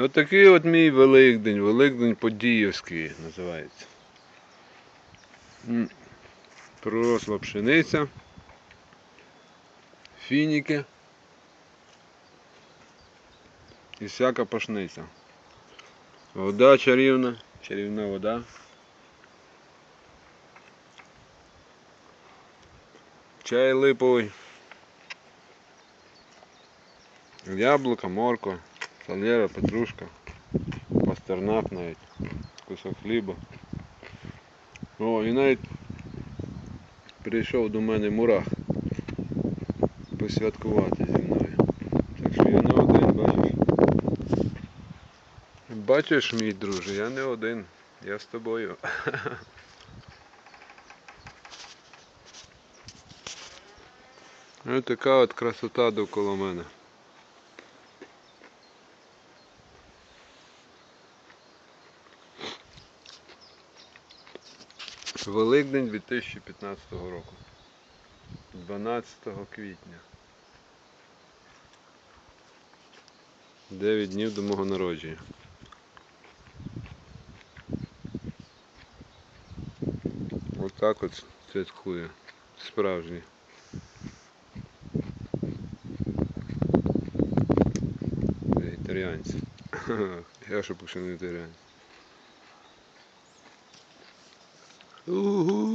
Ось такий от мій Великдень, Великдень Подіївський називається. Проросла пшениця, фініки і всяка пашниця. Вода чарівна, чарівна вода. Чай липовий. Яблука, морква, салера, петрушка, пастернак навіть, кусок хліба. О, і навіть прийшов до мене мурах посвяткувати зі мною. Так що я не один, бачиш. Бачиш, мій друже, я не один, я з тобою. Ось така от красота довкола мене. Великдень 2015 року. 12 квітня. 9 днів до мого народження. Отак от святкує. Справжній. Вегетаріанці. Я ще поки не вегетаріанець. Ooh.